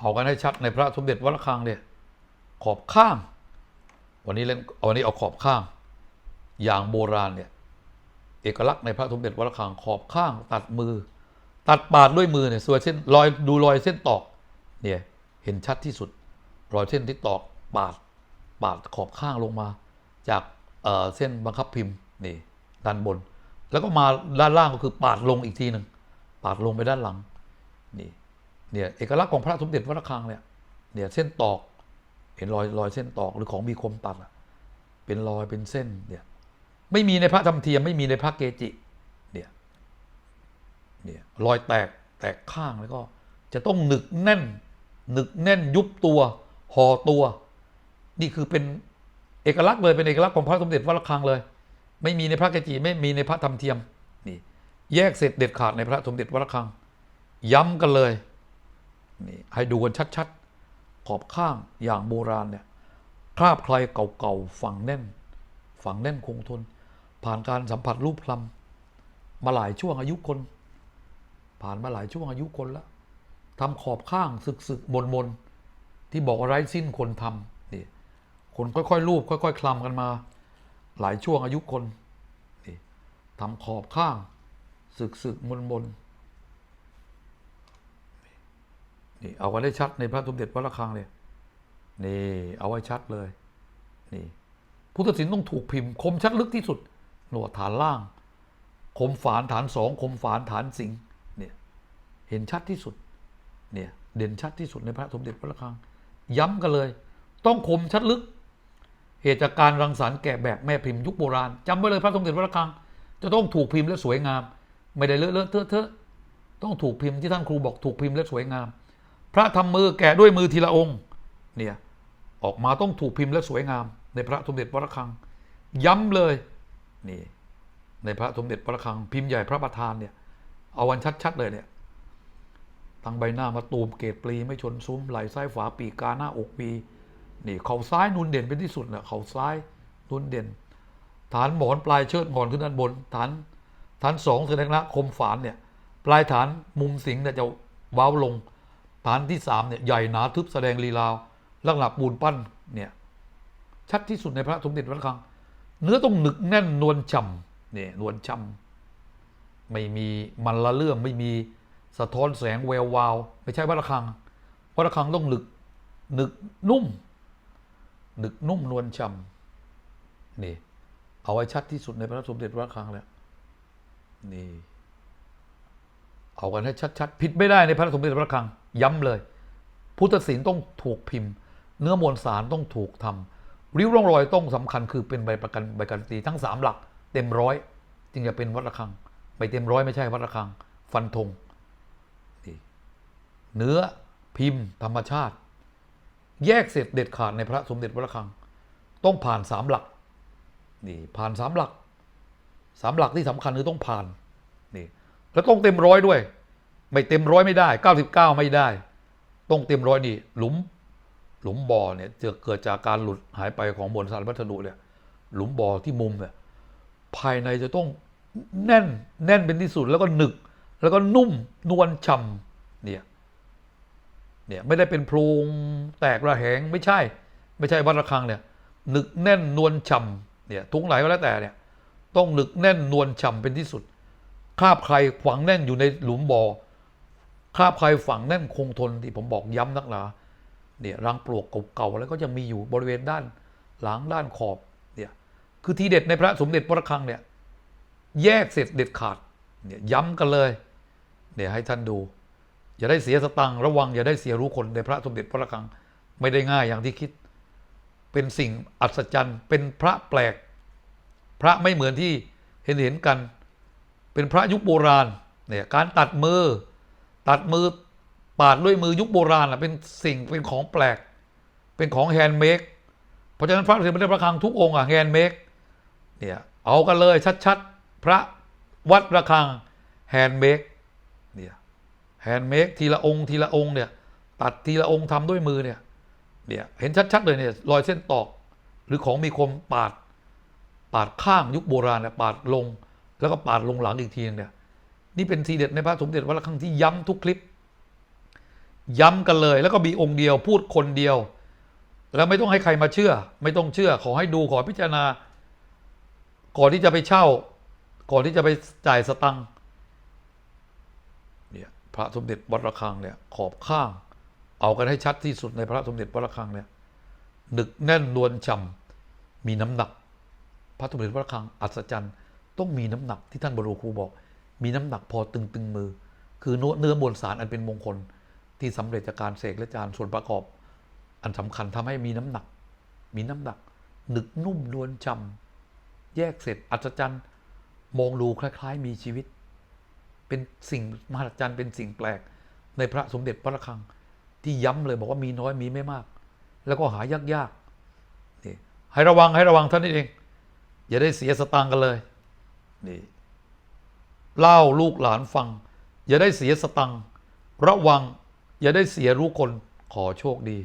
เอากันให้ชัดในพระสมเด็จวัดระฆังเนี่ยขอบข้าง วันนี้เล่นวันนี้เอาขอบข้าง อย่างโบราณเนี่ยเอกลักษณ์ในพระสมเด็จวัดระฆังขอบข้าง ตัดมือ ตัดปาดด้วยมือเนี่ยส่วนเส้นรอยดูรอยเส้นตอกเนี่ยเห็นชัดที่สุด รอยเส้นที่ตอกปาดปาดขอบข้างลงมา จากเเส้นบังคับพิมพ์นี่ด้านบน แล้วก็มาด้านล่างก็คือปาดลงอีกทีหนึ่งปาดลงไปด้านหลังนี่ เนี่ยเอกลักษณ์ของพระสมเด็จวัดระฆังเนี่ยเนี่ยเส้นตอกเห็นรอยรอยเส้นตอกหรือของมีคมตัดอะเป็นรอยเป็นเส้นเนี่ยไม่มีในพระธรรมเทียมไม่มีในพระเกจิเนี่ยเนี่ยรอยแตกแตกข้างแล้วก็ จะต้องหนึกแน่น หนึกแน่นยุบตัวห่อตัว นี่คือเป็นเอกลักษณ์เลยเป็นเอกลักษณ์ของพระสมเด็จวัดระฆังเลย ไม่มีในพระเกจิไม่มีในพระธรรมเทียมนี่แยกเสร็จเด็ดขาดในพระสมเด็จวัดระฆัง ย้ำกันเลย นี่ให้ดูกันชัดๆ ขอบข้างอย่างโบราณเนี่ยคราบใครเก่าๆฝังแน่น ฝังแน่นคงทน ผ่านการสัมผัสรูปพลัมมาหลายช่วงอายุคน ผ่านมาหลายช่วงอายุคนแล้วทำขอบข้างสึกสึกมนมนๆที่บอกว่าไร้สิ้นคนทำนี่คนค่อยๆรูปค่อย ๆ คลำกันมา หลายช่วงอายุคนนี่ทำขอบข้างสึกสึกมนมนๆ นี่เอาไว้ได้ชัดในพระสมเด็จพระระฆังเลยนี่เอาไว้ชัดเลย นี่พุทธศิลป์ต้องถูกพิมพ์คมชัดลึกที่สุด หนวดฐานล่าง คมฝานฐานสองคมฝานฐานสิงเนี่ยเห็นชัดที่สุดเนี่ยเด่นชัดที่สุดในพระสมเด็จพระระฆัง ย้ำกันเลย ต้องคมชัดลึก เหตุจากการรังสรรค์แกะแบบแม่พิมพ์ยุคโบราณจำไว้เลยพระสมเด็จพระระฆัง จะต้องถูกพิมพ์และสวยงาม ไม่ได้เลอะเลอะเทอะเทอะต้องถูกพิมพ์ที่ท่านครูบอกถูกพิมพ์และสวยงาม พระทำมือแกะด้วยมือทีละองค์เนี่ยออกมาต้องถูกพิมพ์และสวยงาม ในพระสมเด็จพระระฆัง ย้ำเลยนี่ในพระสมเด็จพระระฆัง พิมพ์ใหญ่พระประธานเนี่ยเอาวันชัด ๆ เลยเนี่ยทางใบหน้ามาตูมเกตปลีไม่ชนซุ้มไหล่ซ้ายฝาปีกาหน้าอกปีนี่เข่าซ้ายนุนเด่นเป็นที่สุดนะเข่าซ้ายนุนเด่น ฐานหมอนปลายเชิดงอนขึ้นด้านบน ฐานฐานสองแสดงละคมฝานเนี่ยปลายฐานมุมสิงเนี่ยจะว้าลง ฐานที่สามเนี่ยใหญ่หนาทึบแสดงลีลาลักษณะปูนปั้นเนี่ยชัดที่สุดในพระสมเด็จพระระฆัง เนื้อต้องหนึกแน่นนวลฉ่ำเนี่ยนวลฉ่ำไม่มีมันละเรื่องไม่มีสะท้อนแสงแวววาวไม่ใช่พระระฆังพระระฆังต้องหนึกหนึกนุ่มหนึกนุ่มนวลฉ่ำนี่ เอาไว้ชัดที่สุดในพระสมเด็จพระระฆังแล้วนี่เอากันให้ชัดๆผิดไม่ได้ในพระสมเด็จพระระฆัง ย้ำเลย พุทธศิลป์ต้องถูกพิมพ์ เนื้อมวลสารต้องถูกทำริ้วร่องรอยต้องสำคัญคือเป็นใบประกันใบการันตีทั้งสามหลัก เต็มร้อยจึงจะเป็นวัดระฆังใบเต็มร้อยไม่ใช่วัดระฆัง ฟันธงเนื้อพิมพ์ ธรรมชาติ แยกเสร็จเด็ดขาดในพระสมเด็จวัดระฆัง ต้องผ่านสามหลักนี่ผ่านสามหลักสามหลักที่สำคัญคือต้องผ่านนี่แล้วต้องเต็มร้อยด้วย ไม่เต็มร้อยไม่ได้เก้าสิบเก้าไม่ได้ ต้องเต็มร้อยนี่ หลุม หลุมบ่อเนี่ยจะเกิดจากการหลุดหายไปของมวลสารวัตถุเนี่ย หลุมบ่อที่มุมเนี่ย ภายในจะต้องแน่น แน่นเป็นที่สุดแล้วก็หนึก แล้วก็นุ่มนวลฉ่ำเนี่ย เนี่ยไม่ได้เป็นโพรงแตกระแหงไม่ใช่ ไม่ใช่วัดระฆังเนี่ย หนึกแน่นนวลฉ่ำเนี่ย ทุกไหนก็แล้วแต่เนี่ย ต้องหนึกแน่นนวลฉ่ำเป็นที่สุด คาบใครฝังแน่นอยู่ในหลุมบ่อ คาบใครฝังแน่นคงทนที่ผมบอกย้ำนักหนาเนี่ยรังปลวกเก่าๆแล้วก็ยังมีอยู่บริเวณด้านหลังด้านขอบเนี่ยคือทีเด็ดในพระสมเด็จพระระฆังเนี่ยแยกเสร็จเด็ดขาดเนี่ยย้ำกันเลยเนี่ยให้ท่านดู อย่าได้เสียสตังค์ระวังอย่าได้เสียรู้คนในพระสมเด็จพระระฆัง ไม่ได้ง่ายอย่างที่คิด เป็นสิ่งอัศจรรย์ เป็นพระแปลก พระไม่เหมือนที่เห็นเห็นกัน เป็นพระยุคโบราณเนี่ยการตัดมือ ตัดมือปาดด้วยมือยุคโบราณอะเป็นสิ่งเป็นของแปลก เป็นของแฮนด์เมดเพราะฉะนั้นพระสมเด็จพระคังทุกองค์อะแฮนด์เมดเนี่ยเอากันเลยชัดๆ พระวัดระฆังแฮนด์เมดเนี่ยแฮนด์เมดทีละองค์ทีละองค์เนี่ยตัดทีละองค์ทำด้วยมือเนี่ยเนี่ยเห็นชัดๆเลยเนี่ยรอยเส้นตอก หรือของมีคมปาด ปาดข้างยุคโบราณเนี่ยปาดลง แล้วก็ปาดลงหลังอีกทีนึงเนี่ย นี่เป็นทีเด็ดในพระสมเด็จวัดระฆังที่ย้ำทุกคลิป ย้ำกันเลย แล้วก็มีองค์เดียวพูดคนเดียว แล้วไม่ต้องให้ใครมาเชื่อ ไม่ต้องเชื่อ ขอให้ดูขอพิจารณา ก่อนที่จะไปเช่า ก่อนที่จะไปจ่ายสตังค์เนี่ยพระสมเด็จวัดระฆังเนี่ยขอบข้าง เอากันให้ชัดที่สุดในพระสมเด็จวัดระฆังเนี่ยหนึกแน่นนวลฉ่ำมีน้ำหนัก พระสมเด็จวัดระฆังอัศจรรย์ ต้องมีน้ำหนักที่ท่านบรูครูบอก มีน้ำหนักพอตึงตึงมือ คือเนื้อเนื้อมวลสารอันเป็นมงคล ที่สำเร็จจากการเสกและจานส่วนประกอบ อันสำคัญทำให้มีน้ำหนัก มีน้ำหนัก หนึกนุ่มนวลฉ่ำแยกเสร็จอัศจรรย์มองดูคล้าย ๆ มีชีวิต เป็นสิ่งมหัศจรรย์เป็นสิ่งแปลก ในพระสมเด็จพระระฆัง ที่ย้ำเลยบอกว่ามีน้อยมีไม่มาก แล้วก็หายากๆนี่ให้ระวังให้ระวังท่านนี่เอง อย่าได้เสียสตางค์กันเลยนี่ เล่าลูกหลานฟัง อย่าได้เสียสตังระวัง อย่าได้เสียรู้คนขอโชคดี